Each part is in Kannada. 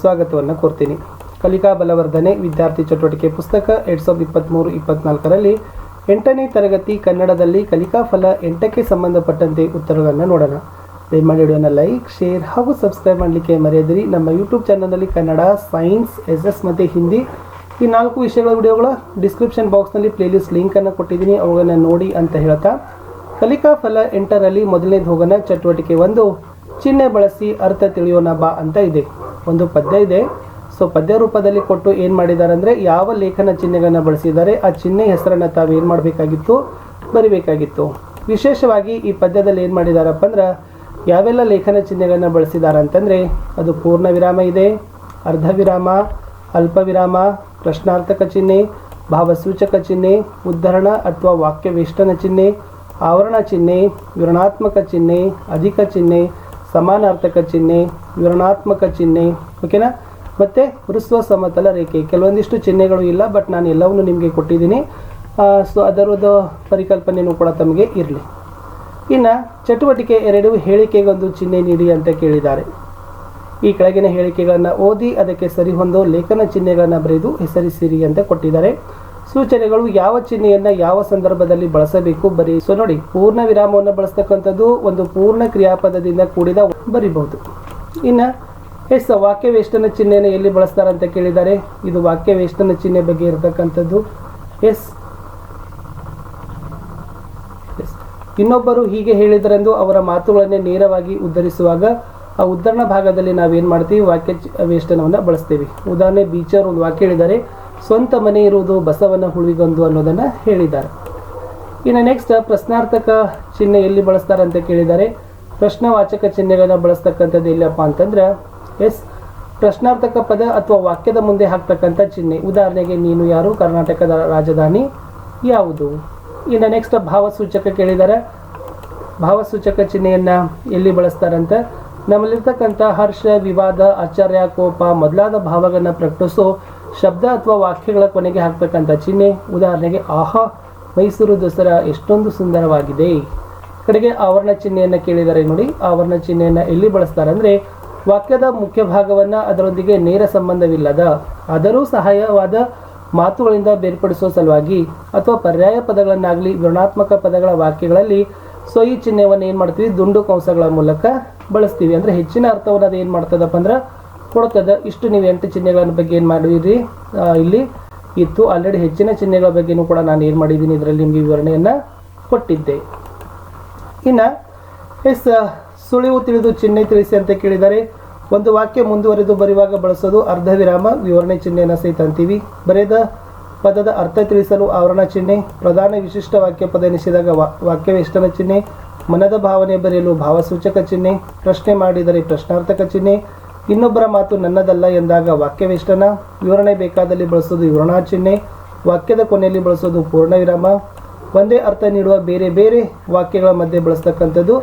ಸ್ವಾಗತವನ್ನು ಕೋರ್ತೀನಿ. ಕಲಿಕಾ ಬಲವರ್ಧನೆ ವಿದ್ಯಾರ್ಥಿ ಚಟುವಟಿಕೆ ಪುಸ್ತಕ ಎರಡ್ ಸಾವಿರದ ಇಪ್ಪತ್ತ್ಮೂರು ಇಪ್ಪತ್ತ್ನಾಲ್ಕರಲ್ಲಿ ಎಂಟನೇ ತರಗತಿ ಕನ್ನಡದಲ್ಲಿ ಕಲಿಕಾ ಫಲ ಎಂಟಕ್ಕೆ ಸಂಬಂಧಪಟ್ಟಂತೆ ಉತ್ತರಗಳನ್ನು ನೋಡೋಣ. ದಯಮಾಡಿ ವಿಡಿಯೋನ ಲೈಕ್, ಶೇರ್ ಹಾಗೂ ಸಬ್ಸ್ಕ್ರೈಬ್ ಮಾಡಲಿಕ್ಕೆ ಮರೆಯದಿರಿ. ನಮ್ಮ ಯೂಟ್ಯೂಬ್ ಚಾನಲ್ನಲ್ಲಿ ಕನ್ನಡ, ಸೈನ್ಸ್ ಎಸ್ ಎಸ್ ಮತ್ತು ಹಿಂದಿ ಈ ನಾಲ್ಕು ವಿಷಯಗಳ ವಿಡಿಯೋಗಳ ಡಿಸ್ಕ್ರಿಪ್ಷನ್ ಬಾಕ್ಸ್ನಲ್ಲಿ ಪ್ಲೇಲಿಸ್ಟ್ ಲಿಂಕನ್ನು ಕೊಟ್ಟಿದ್ದೀನಿ. ಅವುಗಳನ್ನು ನೋಡಿ ಅಂತ ಹೇಳ್ತಾ. ಕಲಿಕಾ ಫಲ ಎಂಟರಲ್ಲಿ ಮೊದಲನೇದು ಹೋಗೋಣ. ಚಟುವಟಿಕೆ ಒಂದು, ಚಿಹ್ನೆ ಬಳಸಿ ಅರ್ಥ ತಿಳಿಯೋಣ ಬಾ ಅಂತ ಇದೆ. ಒಂದು ಪದ್ಯ ಇದೆ. ಸೊ ಪದ್ಯ ರೂಪದಲ್ಲಿ ಕೊಟ್ಟು ಏನು ಮಾಡಿದ್ದಾರೆ ಅಂದರೆ ಯಾವ ಲೇಖನ ಚಿಹ್ನೆಗಳನ್ನು ಬಳಸಿದ್ದಾರೆ, ಆ ಚಿಹ್ನೆ ಹೆಸರನ್ನು ತಾವು ಏನು ಮಾಡಬೇಕಾಗಿತ್ತು? ಬರಿಬೇಕಾಗಿತ್ತು. ವಿಶೇಷವಾಗಿ ಈ ಪದ್ಯದಲ್ಲಿ ಏನು ಮಾಡಿದಾರಪ್ಪ ಅಂದ್ರೆ, ಯಾವೆಲ್ಲ ಲೇಖನ ಚಿಹ್ನೆಗಳನ್ನು ಬಳಸಿದ್ದಾರೆ ಅಂತಂದರೆ ಅದು ಪೂರ್ಣ ವಿರಾಮ ಇದೆ. ಅರ್ಧ ವಿರಾಮ, ಅಲ್ಪ ವಿರಾಮ, ಪ್ರಶ್ನಾರ್ಥಕ ಚಿಹ್ನೆ, ಭಾವಸೂಚಕ ಚಿಹ್ನೆ, ಉದ್ಧರಣ ಅಥವಾ ವಾಕ್ಯವೇಷ್ಟನ ಚಿಹ್ನೆ, ಆವರಣ ಚಿಹ್ನೆ, ವಿವರಣಾತ್ಮಕ ಚಿಹ್ನೆ, ಅಧಿಕ ಚಿಹ್ನೆ ಸಮಾನಾರ್ಥಕ ಚಿಹ್ನೆ, ವಿವರಣಾತ್ಮಕ ಚಿಹ್ನೆ ಓಕೆನಾ ಮತ್ತು ಹೃಸ್ವ ಸಮತಲ ರೇಖೆ. ಕೆಲವೊಂದಿಷ್ಟು ಚಿಹ್ನೆಗಳು ಇಲ್ಲ ಬಟ್ ನಾನು ಎಲ್ಲವನ್ನು ನಿಮಗೆ ಕೊಟ್ಟಿದ್ದೀನಿ. ಸೊ ಅದರದ್ದು ಪರಿಕಲ್ಪನೆಯೂ ಕೂಡ ತಮಗೆ ಇರಲಿ. ಇನ್ನು ಚಟುವಟಿಕೆ ಎರಡು ಹೇಳಿಕೆಗೊಂದು ಚಿಹ್ನೆ ನೀಡಿ ಅಂತ ಕೇಳಿದ್ದಾರೆ. ಈ ಕೆಳಗಿನ ಹೇಳಿಕೆಗಳನ್ನು ಓದಿ, ಅದಕ್ಕೆ ಸರಿಹೊಂದೋ ಲೇಖನ ಚಿಹ್ನೆಗಳನ್ನು ಬರೆದು ಹೆಸರಿಸಿರಿ ಅಂತ ಕೊಟ್ಟಿದ್ದಾರೆ. ಸೂಚನೆಗಳು ಯಾವ ಚಿಹ್ನೆಯನ್ನು ಯಾವ ಸಂದರ್ಭದಲ್ಲಿ ಬಳಸಬೇಕು ಬರೀ ಸೊ ನೋಡಿ, ಪೂರ್ಣ ವಿರಾಮವನ್ನು ಬಳಸ್ತಕ್ಕಂಥದ್ದು ಒಂದು ಪೂರ್ಣ ಕ್ರಿಯಾಪದದಿಂದ ಕೂಡಿದ ಬರಿಬಹುದು. ಇನ್ನು ಎಸ್ ವಾಕ್ಯ ವೇಷ್ಟನ ಚಿಹ್ನೆಯನ್ನು ಎಲ್ಲಿ ಬಳಸ್ತಾರೆ ಅಂತ ಕೇಳಿದ್ದಾರೆ ಇದು ವಾಕ್ಯ ವೇಷ್ಟನ ಚಿಹ್ನೆ ಬಗ್ಗೆ ಇರತಕ್ಕಂಥದ್ದು. ಎಸ್. ಇನ್ನೊಬ್ಬರು ಹೀಗೆ ಹೇಳಿದರೆಂದು ಅವರ ಮಾತುಗಳನ್ನೇ ನೇರವಾಗಿ ಉದ್ಧರಿಸುವಾಗ ಆ ಉದ್ಧರಣ ಭಾಗದಲ್ಲಿ ನಾವೇನು ಮಾಡ್ತೀವಿ? ವಾಕ್ಯ ವೇಷ್ಟನವನ್ನು ಬಳಸ್ತೀವಿ. ಉದಾಹರಣೆ ಬೀಚರ್ ಒಂದು ವಾಕ್ಯ ಹೇಳಿದ್ದಾರೆ. ಸ್ವಂತ ಮನೆ ಇರುವುದು ಬಸವನ ಹುಳಿಗೊಂದು ಅನ್ನೋದನ್ನು ಹೇಳಿದ್ದಾರೆ. ಇನ್ನು ನೆಕ್ಸ್ಟ್ ಪ್ರಶ್ನಾರ್ಥಕ ಚಿಹ್ನೆ ಎಲ್ಲಿ ಬಳಸ್ತಾರೆ ಅಂತ ಕೇಳಿದ್ದಾರೆ. ಪ್ರಶ್ನವಾಚಕ ಚಿಹ್ನೆಗಳನ್ನ ಬಳಸ್ತಕ್ಕಂಥದ್ದು ಎಲ್ಲಪ್ಪ ಅಂತಂದ್ರೆ, ಎಸ್, ಪ್ರಶ್ನಾರ್ಥಕ ಪದ ಅಥವಾ ವಾಕ್ಯದ ಮುಂದೆ ಹಾಕ್ತಕ್ಕಂಥ ಚಿಹ್ನೆ. ಉದಾಹರಣೆಗೆ ನೀನು ಯಾರು, ಕರ್ನಾಟಕದ ರಾಜಧಾನಿ ಯಾವುದು? ಇನ್ನು ನೆಕ್ಸ್ಟ್ ಭಾವಸೂಚಕ ಕೇಳಿದ್ದಾರೆ. ಭಾವಸೂಚಕ ಚಿಹ್ನೆಯನ್ನ ಎಲ್ಲಿ ಬಳಸ್ತಾರಂತ? ನಮ್ಮಲ್ಲಿರ್ತಕ್ಕಂಥ ಹರ್ಷ, ವಿವಾದ ಆಚಾರ್ಯ ಕೋಪ ಮೊದಲಾದ ಭಾವಗಳನ್ನು ಪ್ರಕಟಿಸೋ ಶಬ್ದ ಅಥವಾ ವಾಕ್ಯಗಳ ಕೊನೆಗೆ ಹಾಕ್ತಕ್ಕಂಥ ಚಿಹ್ನೆ. ಉದಾಹರಣೆಗೆ, ಆಹಾ, ಮೈಸೂರು ದಸರಾ ಎಷ್ಟೊಂದು ಸುಂದರವಾಗಿದೆ. ಕಡೆಗೆ ಆವರಣ ಚಿಹ್ನೆಯನ್ನು ಕೇಳಿದರೆ ನೋಡಿ, ಆವರಣ ಚಿಹ್ನೆಯನ್ನು ಎಲ್ಲಿ ಬಳಸ್ತಾರೆ ಅಂದರೆ ವಾಕ್ಯದ ಮುಖ್ಯ ಭಾಗವನ್ನು ಅದರೊಂದಿಗೆ ನೇರ ಸಂಬಂಧವಿಲ್ಲದ, ಆದರೂ ಸಹಾಯವಾದ ಮಾತುಗಳಿಂದ ಬೇರ್ಪಡಿಸುವ ಸಲುವಾಗಿ, ಅಥವಾ ಪರ್ಯಾಯ ಪದಗಳನ್ನಾಗಲಿ ವಿವರಣಾತ್ಮಕ ಪದಗಳ ವಾಕ್ಯಗಳಲ್ಲಿ ಸೊ ಈ ಚಿಹ್ನೆಯನ್ನು ಏನು ಮಾಡ್ತೀವಿ, ದುಂಡು ಕಂಸಗಳ ಮೂಲಕ ಬಳಸ್ತೀವಿ. ಅಂದರೆ ಹೆಚ್ಚಿನ ಅರ್ಥವನ್ನು ಅದು ಏನು ಮಾಡ್ತದಪ್ಪ ಅಂದ್ರೆ ಕೊಡ್ತದೆ. ಇಷ್ಟು ನೀವು ಎಂಟು ಚಿಹ್ನೆಗಳ ಬಗ್ಗೆ ಏನು ಮಾಡಿದಿರಿ? ಇಲ್ಲಿ ಇತ್ತು. ಆಲ್ರೆಡಿ ಹೆಚ್ಚಿನ ಚಿಹ್ನೆಗಳ ಬಗ್ಗೆನೂ ಕೂಡ ನಾನು ಏನು ಮಾಡಿದ್ದೀನಿ ಇದರಲ್ಲಿ ನಿಮಗೆ ವಿವರಣೆಯನ್ನು ಕೊಟ್ಟಿದ್ದೆ. ಇನ್ನು, ಎಸ್ ಸುಳಿವು ತಿಳಿದು ಚಿಹ್ನೆ ತಿಳಿಸಿ ಅಂತ ಕೇಳಿದರೆ, ಒಂದು ವಾಕ್ಯ ಮುಂದುವರೆದು ಬರೆಯುವಾಗ ಬಳಸೋದು ಅರ್ಧ ವಿರಾಮ, ವಿವರಣೆ ಚಿಹ್ನೆಯನ್ನು ಸಹಿತ ಅಂತೀವಿ. ಬರೆದ ಪದದ ಅರ್ಥ ತಿಳಿಸಲು ಆವರಣ ಚಿಹ್ನೆ, ಪ್ರಧಾನ ವಿಶಿಷ್ಟ ವಾಕ್ಯ ಪದ ಎನಿಸಿದಾಗ ವಾ ವಾಕ್ಯವೇಷ್ಟನ ಚಿಹ್ನೆ, ಮನದ ಭಾವನೆ ಬರೆಯಲು ಭಾವಸೂಚಕ ಚಿಹ್ನೆ, ಪ್ರಶ್ನೆ ಮಾಡಿದರೆ ಪ್ರಶ್ನಾರ್ಥಕ ಚಿಹ್ನೆ ಇನ್ನೊಬ್ಬರ ಮಾತು ನನ್ನದಲ್ಲ ಎಂದಾಗ ವಾಕ್ಯವಿಷ್ಟನ? ವಿವರಣೆ ಬೇಕಾದಲ್ಲಿ ಬಳಸೋದು ವಿವರಣಾ ಚಿಹ್ನೆ ವಾಕ್ಯದ ಕೊನೆಯಲ್ಲಿ ಬಳಸೋದು ಪೂರ್ಣ ವಿರಾಮ ಒಂದೇ ಅರ್ಥ ನೀಡುವ ಬೇರೆ ಬೇರೆ ವಾಕ್ಯಗಳ ಮಧ್ಯೆ ಬಳಸ್ತಕ್ಕಂಥದ್ದು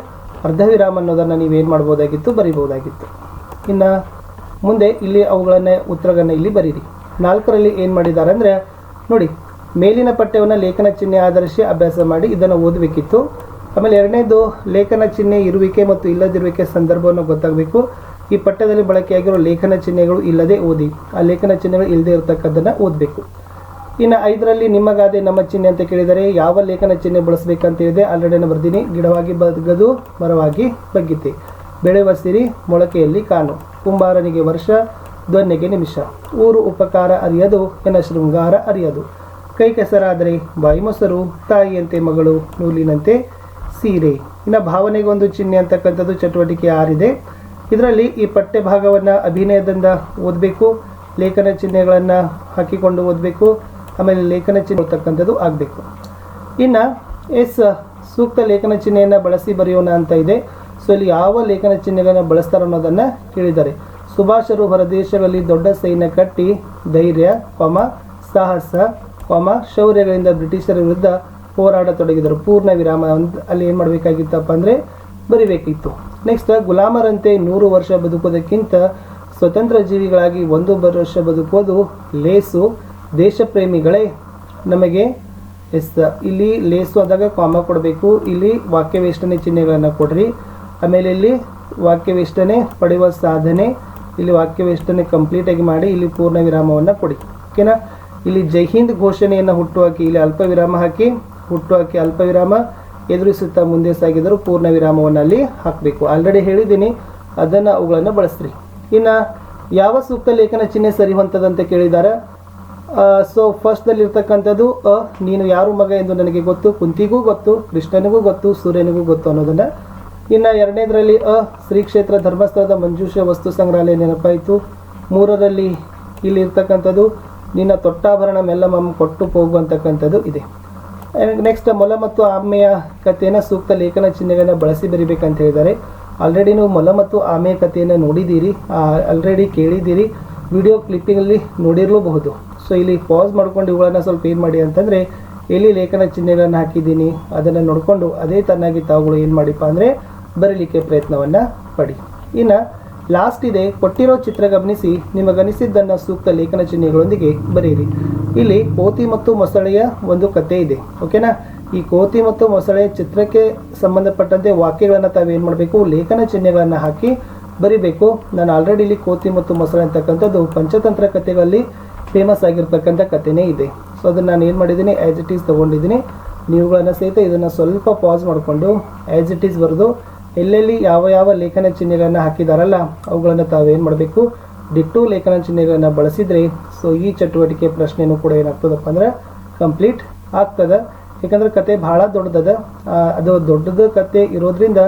ಅರ್ಧ ವಿರಾಮ ಅನ್ನೋದನ್ನು ನೀವೇನು ಮಾಡ್ಬೋದಾಗಿತ್ತು ಬರಿಬೋದಾಗಿತ್ತು ಇನ್ನು ಮುಂದೆ ಇಲ್ಲಿ ಅವುಗಳನ್ನ, ಉತ್ತರಗಳನ್ನು ಇಲ್ಲಿ ಬರೀರಿ. ನಾಲ್ಕರಲ್ಲಿ ಏನು ಮಾಡಿದ್ದಾರೆ ಅಂದರೆ ನೋಡಿ, ಮೇಲಿನ ಪಠ್ಯವನ್ನು ಲೇಖನ ಚಿಹ್ನೆ ಆಧರಿಸಿ ಅಭ್ಯಾಸ ಮಾಡಿ ಇದನ್ನು ಓದಬೇಕಿತ್ತು. ಆಮೇಲೆ ಎರಡನೇದು ಲೇಖನ ಚಿಹ್ನೆ ಇರುವಿಕೆ ಮತ್ತು ಇಲ್ಲದಿರುವಿಕೆ ಸಂದರ್ಭವನ್ನು ಗೊತ್ತಾಗಬೇಕು. ಈ ಪಠ್ಯದಲ್ಲಿ ಬಳಕೆಯಾಗಿರೋ ಲೇಖನ ಚಿಹ್ನೆಗಳು ಇಲ್ಲದೆ ಓದಿ, ಆ ಲೇಖನ ಚಿಹ್ನೆಗಳು ಇಲ್ಲದೆ ಇರತಕ್ಕದ್ದನ್ನು ಓದಬೇಕು. ಇನ್ನು ಐದರಲ್ಲಿ ನಿಮ್ಮ ಗಾದೆ ನಮ್ಮ ಚಿಹ್ನೆ ಅಂತ ಕೇಳಿದರೆ ಯಾವ ಲೇಖನ ಚಿಹ್ನೆ ಬಳಸಬೇಕಂತ ಹೇಳಿದೆ ಆಲ್ರೆಡಿ ನಾನು ಬರ್ತೀನಿ ಗಿಡವಾಗಿ ಬಗ್ಗದು, ಮರವಾಗಿ ಬಗ್ಗಿತೆ. ಬೆಳೆ ಸಿರಿ ಮೊಳಕೆಯಲ್ಲಿ ಕಾಣು. ಕುಂಬಾರನಿಗೆ ವರ್ಷ ದೊನ್ನೆಗೆ ನಿಮಿಷ. ಊರು ಉಪಕಾರ ಅರಿಯದು ಎನ್ನ ಶೃಂಗಾರ ಅರಿಯದು. ಕೈ ಕೆಸರಾದರೆ ಬಾಯಿ ಮೊಸರು, ತಾಯಿಯಂತೆ ಮಗಳು ನೂಲಿನಂತೆ ಸೀರೆ. ಇನ್ನು ಭಾವನೆಗೊಂದು ಚಿಹ್ನೆ ಅಂತಕ್ಕಂಥದ್ದು ಚಟುವಟಿಕೆ ಆರಿದೆ ಇದರಲ್ಲಿ ಈ ಪಠ್ಯ ಭಾಗವನ್ನು ಅಭಿನಯದಿಂದ ಓದಬೇಕು, ಲೇಖನ ಚಿಹ್ನೆಗಳನ್ನು ಹಾಕಿಕೊಂಡು ಓದಬೇಕು, ಆಮೇಲೆ ಲೇಖನ ಚಿಹ್ನೆ ಓದ್ತಕ್ಕಂಥದ್ದು ಆಗಬೇಕು. ಇನ್ನು ಎಸ್, ಸೂಕ್ತ ಲೇಖನ ಚಿಹ್ನೆಯನ್ನು ಬಳಸಿ ಬರೆಯೋಣ ಅಂತ ಇದೆ. ಸೊ, ಇಲ್ಲಿ ಯಾವ ಲೇಖನ ಚಿಹ್ನೆಗಳನ್ನು ಬಳಸ್ತಾರೆ ಅನ್ನೋದನ್ನು ಕೇಳಿದ್ದಾರೆ. ಸುಭಾಷರು ಹೊರದೇಶಗಳಲ್ಲಿ ದೊಡ್ಡ ಸೈನ್ಯ ಕಟ್ಟಿ ಧೈರ್ಯ ಕೊಮ ಸಾಹಸ ಕೊಮ ಶೌರ್ಯಗಳಿಂದ ಬ್ರಿಟಿಷರ ವಿರುದ್ಧ ಹೋರಾಡತೊಡಗಿದರು ಪೂರ್ಣ ವಿರಾಮ. ಅಲ್ಲಿ ಏನು ಮಾಡಬೇಕಾಗಿತ್ತಪ್ಪ ಅಂದರೆ ಬರಿಬೇಕಿತ್ತು ನೆಕ್ಸ್ಟ್ ಗುಲಾಮರಂತೆ ನೂರು ವರ್ಷ ಬದುಕೋದಕ್ಕಿಂತ ಸ್ವತಂತ್ರ ಜೀವಿಗಳಾಗಿ ಒಂದು ವರ್ಷ ಬದುಕೋದು ಲೇಸು. ದೇಶಪ್ರೇಮಿಗಳೇ, ನಮಗೆ ಎಸ್, ಇಲ್ಲಿ ಲೇಸು ಆದಾಗ ಕಾಮ ಕೊಡಬೇಕು. ಇಲ್ಲಿ ವಾಕ್ಯವೇಷ್ಟನೆ ಚಿಹ್ನೆಗಳನ್ನು ಕೊಡ್ರಿ. ಆಮೇಲೆ ಇಲ್ಲಿ ವಾಕ್ಯವೇಷ್ಟನೆ ಪಡೆಯುವ ಸಾಧನೆ, ಇಲ್ಲಿ ವಾಕ್ಯವೇಷ್ಟನೆ ಕಂಪ್ಲೀಟಾಗಿ ಮಾಡಿ ಇಲ್ಲಿ ಪೂರ್ಣ ವಿರಾಮವನ್ನು ಕೊಡಿ. ಓಕೆನಾ ಇಲ್ಲಿ ಜೈ ಹಿಂದ್ ಘೋಷಣೆಯನ್ನು ಹುಟ್ಟು ಹಾಕಿ, ಇಲ್ಲಿ ಅಲ್ಪ ವಿರಾಮ ಹಾಕಿ, ಹುಟ್ಟು ಹಾಕಿ ಅಲ್ಪ ವಿರಾಮ. ಎದುರಿಸುತ್ತಾ ಮುಂದೆ ಸಾಗಿದರೂ ಪೂರ್ಣ ವಿರಾಮವನ್ನು ಅಲ್ಲಿ ಹಾಕಬೇಕು. ಆಲ್ರೆಡಿ ಹೇಳಿದ್ದೀನಿ, ಅದನ್ನು ಅವುಗಳನ್ನು ಬಳಸ್ರಿ. ಇನ್ನು ಯಾವ ಸೂಕ್ತ ಲೇಖನ ಚಿಹ್ನೆ ಸರಿ ಹೊಂತದಂತ ಕೇಳಿದ್ದಾರೆ ಸೊ ಫಸ್ಟ್ನಲ್ಲಿರ್ತಕ್ಕಂಥದ್ದು ಅ, ನೀನು ಯಾರು ಮಗ ಎಂದು ನನಗೆ ಗೊತ್ತು, ಕುಂತಿಗೂ ಗೊತ್ತು, ಕೃಷ್ಣನಿಗೂ ಗೊತ್ತು, ಸೂರ್ಯನಿಗೂ ಗೊತ್ತು ಅನ್ನೋದನ್ನು. ಇನ್ನು ಎರಡನೇದರಲ್ಲಿ, ಅ ಶ್ರೀ ಕ್ಷೇತ್ರ ಧರ್ಮಸ್ಥಳದ ಮಂಜೂಷ ವಸ್ತು ಸಂಗ್ರಹಾಲಯ ನೆನಪಾಯಿತು. ಮೂರರಲ್ಲಿ ಇಲ್ಲಿ ಇರ್ತಕ್ಕಂಥದ್ದು ನಿನ್ನ ತೊಟ್ಟಾಭರಣ ಮೆಲ್ಲಮಮ್ಮ ಕೊಟ್ಟು ಹೋಗುವಂತಕ್ಕಂಥದ್ದು ಇದೆ. ನೆಕ್ಸ್ಟ್ ಮೊಲ ಮತ್ತು ಆಮೆಯ ಕಥೆಯನ್ನು ಸೂಕ್ತ ಲೇಖನ ಚಿಹ್ನೆಗಳನ್ನು ಬಳಸಿ ಬರಿಬೇಕಂತ ಹೇಳಿದ್ದಾರೆ. ಆಲ್ರೆಡಿ ನೀವು ಮೊಲ ಮತ್ತು ಆಮೆಯ ಕಥೆಯನ್ನು ನೋಡಿದ್ದೀರಿ ಆಲ್ರೆಡಿ ಕೇಳಿದ್ದೀರಿ ವಿಡಿಯೋ ಕ್ಲಿಪ್ಪಿಂಗಲ್ಲಿ ನೋಡಿರಲೂಬಹುದು. ಸೊ ಇಲ್ಲಿ ಪಾಸ್ ಮಾಡ್ಕೊಂಡು ಇವುಗಳನ್ನು ಸ್ವಲ್ಪ ಏನು ಮಾಡಿ ಅಂತಂದರೆ, ಎಲ್ಲಿ ಲೇಖನ ಚಿಹ್ನೆಗಳನ್ನು ಹಾಕಿದ್ದೀನಿ, ಅದನ್ನು ನೋಡಿಕೊಂಡು ಅದೇ ತನ್ನಾಗಿ ತಾವುಗಳು ಏನು ಮಾಡಿಪ್ಪ ಅಂದರೆ, ಬರೀಲಿಕ್ಕೆ ಪ್ರಯತ್ನವನ್ನು ಪಡಿ. ಇನ್ನು ಲಾಸ್ಟ್ ಇದೆ, ಕೊಟ್ಟಿರೋ ಚಿತ್ರ ಗಮನಿಸಿ, ನಿಮಗನಿಸಿದ್ದನ್ನು ಸೂಕ್ತ ಲೇಖನ ಚಿಹ್ನೆಗಳೊಂದಿಗೆ ಬರೆಯಿರಿ. ಇಲ್ಲಿ ಕೋತಿ ಮತ್ತು ಮೊಸಳೆಯ ಒಂದು ಕತೆ ಇದೆ, ಓಕೆನಾ? ಈ ಕೋತಿ ಮತ್ತು ಮೊಸಳೆಯ ಚಿತ್ರಕ್ಕೆ ಸಂಬಂಧಪಟ್ಟಂತೆ ವಾಕ್ಯಗಳನ್ನು ತಾವೇನು ಮಾಡಬೇಕು? ಲೇಖನ ಚಿಹ್ನೆಗಳನ್ನು ಹಾಕಿ ಬರಿಬೇಕು. ನಾನು ಆಲ್ರೆಡಿ ಇಲ್ಲಿ ಕೋತಿ ಮತ್ತು ಮೊಸಳೆ ಅಂತಕ್ಕಂಥದ್ದು ಪಂಚತಂತ್ರ ಕಥೆಗಳಲ್ಲಿ ಫೇಮಸ್ ಆಗಿರ್ತಕ್ಕಂಥ ಕಥೆನೇ ಇದೆ. ಸೊ ಅದನ್ನು ನಾನು ಏನು ಮಾಡಿದ್ದೀನಿ? ಆ್ಯಸ್ ಇಟ್ ಈಸ್ ತೊಗೊಂಡಿದ್ದೀನಿ. ನೀವುಗಳನ್ನು ಸಹಿತ ಇದನ್ನು ಸ್ವಲ್ಪ ಪಾಸ್ ಮಾಡಿಕೊಂಡು ಆ್ಯಸ್ ಇಟ್ ಈಸ್ ಬರೆದು ಎಲ್ಲೆಲ್ಲಿ ಯಾವ ಯಾವ ಲೇಖನ ಚಿಹ್ನೆಗಳನ್ನು ಹಾಕಿದಾರಲ್ಲ ಅವುಗಳನ್ನು ತಾವೇನು ಮಾಡಬೇಕು? ಡಿಟ್ಟು ಲೇಖನ ಚಿಹ್ನೆಗಳನ್ನು ಬಳಸಿದರೆ ಸೊ ಈ ಚಟುವಟಿಕೆ ಪ್ರಶ್ನೆಯೂ ಕೂಡ ಏನಾಗ್ತದಪ್ಪ ಅಂದ್ರೆ ಕಂಪ್ಲೀಟ್ ಆಗ್ತದೆ. ಯಾಕಂದ್ರೆ ಕತೆ ಭಾಳ ದೊಡ್ಡದದ. ಅದು ದೊಡ್ಡದ ಕತೆ ಇರೋದ್ರಿಂದ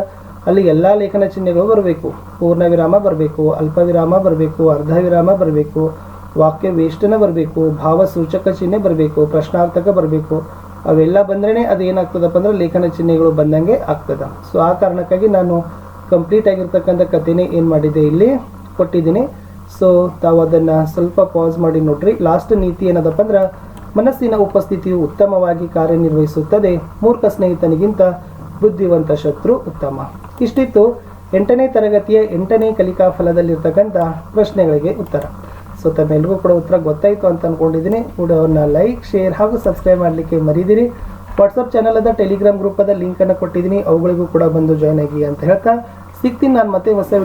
ಅಲ್ಲಿ ಎಲ್ಲ ಲೇಖನ ಚಿಹ್ನೆಗಳು ಬರಬೇಕು. ಪೂರ್ಣ ವಿರಾಮ ಬರಬೇಕು ಅಲ್ಪ ವಿರಾಮ ಬರಬೇಕು ಅರ್ಧ ವಿರಾಮ ಬರಬೇಕು, ವಾಕ್ಯ ವೇಷ್ಟನ ಬರಬೇಕು ಭಾವ ಸೂಚಕ ಚಿಹ್ನೆ ಬರಬೇಕು, ಪ್ರಶ್ನಾರ್ಥಕ ಬರಬೇಕು. ಅವೆಲ್ಲ ಬಂದ್ರೇ ಅದು ಏನಾಗ್ತದಪ್ಪ ಅಂದ್ರೆ ಲೇಖನ ಚಿಹ್ನೆಗಳು ಬಂದಂಗೆ ಆಗ್ತದ. ಸೊ ಆ ಕಾರಣಕ್ಕಾಗಿ ನಾನು ಕಂಪ್ಲೀಟ್ ಆಗಿರ್ತಕ್ಕಂಥ ಕಥೆನೇ ಏನು ಮಾಡಿದೆ ಇಲ್ಲಿ, ಕೊಟ್ಟಿದ್ದೀನಿ. ಸೊ ತಾವು ಅದನ್ನು ಸ್ವಲ್ಪ ಪಾಸ್ ಮಾಡಿ ನೋಡ್ರಿ. ಲಾಸ್ಟ್ ನೀತಿ ಏನದಪ್ಪ ಅಂದ್ರೆ, ಮನಸ್ಸಿನ ಉಪಸ್ಥಿತಿಯು ಉತ್ತಮವಾಗಿ ಕಾರ್ಯನಿರ್ವಹಿಸುತ್ತದೆ. ಮೂರ್ಖ ಸ್ನೇಹಿತನಿಗಿಂತ ಬುದ್ಧಿವಂತ ಶತ್ರು ಉತ್ತಮ. ಇಷ್ಟಿತ್ತು. ಎಂಟನೇ ತರಗತಿಯ ಎಂಟನೇ ಕಲಿಕಾ ಫಲದಲ್ಲಿರ್ತಕ್ಕಂಥ ಪ್ರಶ್ನೆಗಳಿಗೆ ಉತ್ತರ. ಸೊ ತಮ್ಮೆಲ್ಲರಿಗೂ ಕೂಡ ಉತ್ತರ ಗೊತ್ತಾಯಿತು ಅಂತ ಅಂದ್ಕೊಂಡಿದ್ದೀನಿ ವಿಡಿಯೋವನ್ನು ಲೈಕ್ ಶೇರ್ ಹಾಗೂ ಸಬ್ಸ್ಕ್ರೈಬ್ ಮಾಡಲಿಕ್ಕೆ ಮರೀದಿರಿ. ವಾಟ್ಸಪ್ ಚಾನಲ್ ಅದ ಟೆಲಿಗ್ರಾಮ್ ಗ್ರೂಪ್ ಅದ ಲಿಂಕನ್ನು ಕೊಟ್ಟಿದ್ದೀನಿ. ಅವುಗಳಿಗೂ ಕೂಡ ಬಂದು ಜಾಯ್ನ್ ಆಗಿ ಅಂತ ಹೇಳ್ತಾ. ಸಿಗ್ತೀನಿ ನಾನು ಮತ್ತೆ ಹೊಸ